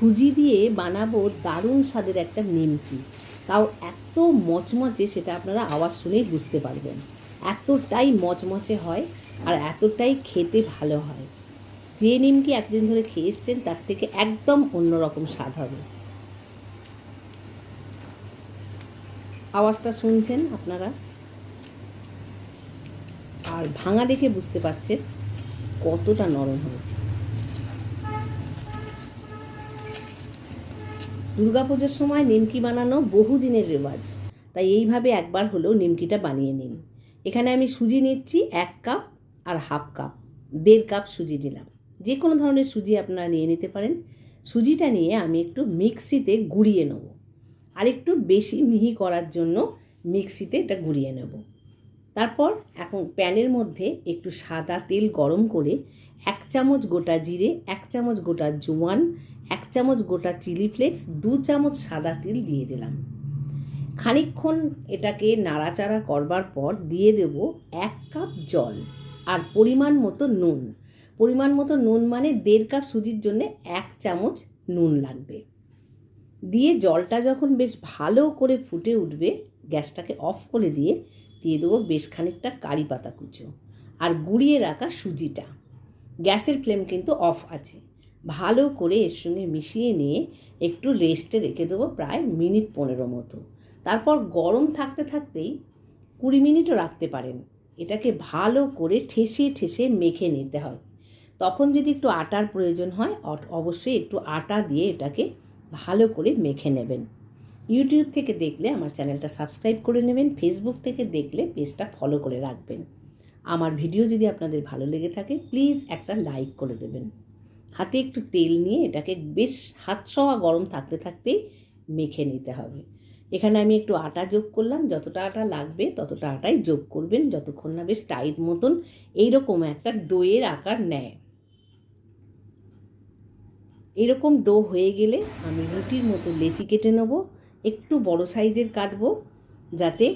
সুজি দিয়ে বানাবো দারুণ স্বাদের একটা নিমকি। তাও এত মচমচে সেটা আপনারা আওয়াজ শুনেই বুঝতে পারবেন। এতটাই মচমচে হয় আর এতটাই খেতে ভালো হয়। যে নিমকি এতদিন ধরে খেয়ে এসছেন, তার থেকে একদম অন্যরকম স্বাদ হবে। আওয়াজটা শুনছেন আপনারা? আর ভাঙা দেখে বুঝতে পারছেন কতটা নরম হয়েছে। দুর্গাপুজোর সময় নিমকি বানানো বহুদিনের রেওয়াজ। তাই এইভাবে একবার হলেও নিমকিটা বানিয়ে নিন। এখানে আমি সুজি নিচ্ছি এক কাপ আর হাফ কাপ, দেড় কাপ সুজি নিলাম। যে কোনো ধরনের সুজি আপনারা নিয়ে নিতে পারেন। সুজিটা নিয়ে আমি একটু মিক্সিতে গুঁড়িয়ে নেব। আর একটু বেশি মিহি করার জন্য মিক্সিতে এটা গুঁড়িয়ে নেব। তারপর এখন প্যানের মধ্যে একটু সাদা তেল গরম করে এক চামচ গোটা জিরে, এক চামচ গোটা জোয়ান এক চামচ গোটা চিলি ফ্লেক্স, দু চামচ সাদা তিল দিয়ে দিলাম। খানিকক্ষণ এটাকে নাড়াচাড়া করবার পর দিয়ে দেব এক কাপ জল আর পরিমাণ মতো নুন। পরিমাণ মতো নুন মানে দেড় কাপ সুজির জন্য এক চামচ নুন লাগবে। দিয়ে জলটা যখন বেশ ভালো করে ফুটে উঠবে, গ্যাসটাকে অফ করে দিয়ে দিয়ে দেবো বেশ খানিকটা কারি পাতা কুচো আর গুঁড়িয়ে রাখা সুজিটা। গ্যাসের ফ্লেম কিন্তু অফ আছে। ভালো করে এর সঙ্গে মিশিয়ে নিয়ে একটু রেস্টে রেখে দেবো প্রায় মিনিট পনেরো মতো। তারপর গরম থাকতে থাকতেই কুড়ি মিনিটও রাখতে পারেন। এটাকে ভালো করে ঠেসে ঠেসে মেখে নিতে হবে তখন যদি একটু আটার প্রয়োজন হয় অবশ্যই একটু আটা দিয়ে এটাকে ভালো করে মেখে নেবেন। ইউটিউব থেকে দেখলে, আমার চ্যানেলটা সাবস্ক্রাইব করে নেবেন। ফেসবুক থেকে দেখলে, পেজটা ফলো করে রাখবেন। আমার ভিডিও যদি আপনাদের ভালো লেগে থাকে, প্লিজ একটা লাইক করে দেবেন। হাতে একটু তেল নিয়ে এটাকে বেশ হাত সওয়া গরম থাকতে থাকতেই মেখে নিতে হবে। এখানে আমি একটু আটা যোগ করলাম। যতটা আটা লাগবে ততটা আটাই যোগ করবেন। যতক্ষণ না বেশ টাইট মতন এইরকম একটা ডোয়ের আকার নেয়। এরকম ডো হয়ে গেলে আমি রুটির মতো লেচি কেটে নেব। একটু বড় সাইজের কাটবো যাতে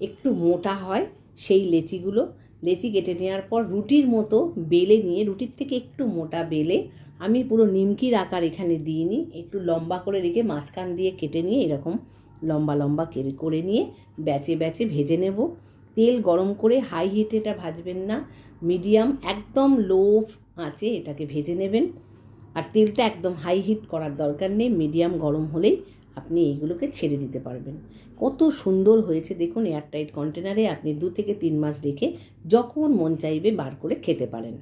একটু মোটা হয় সেই লেচিগুলো। লেচি কেটে নেওয়ার পর রুটির মতো বেলে নিয়ে, রুটির থেকে একটু মোটা বেলে আমি পুরো নিমকির আকার এখানে দিইনি, একটু লম্বা করে রেখে মাঝখান দিয়ে কেটে নিয়ে এরকম লম্বা লম্বা করে নিয়ে ব্যাচে ব্যাচে ভেজে নেব। তেল গরম করে হাই হিটে এটা ভাজবেন না, মিডিয়াম একদম লো আঁচে এটাকে ভেজে নেবেন। আর তেলটা একদম হাই হিট করার দরকার নেই, মিডিয়াম গরম হলেই আপনি এইগুলোকে ছেড়ে দিতে পারবেন। কত সুন্দর হয়েছে দেখুন এয়ারটাইট কন্টেনারে, আপনি দু থেকে তিন মাস রেখে যখন মন চাইবে বার করে খেতে পারেন।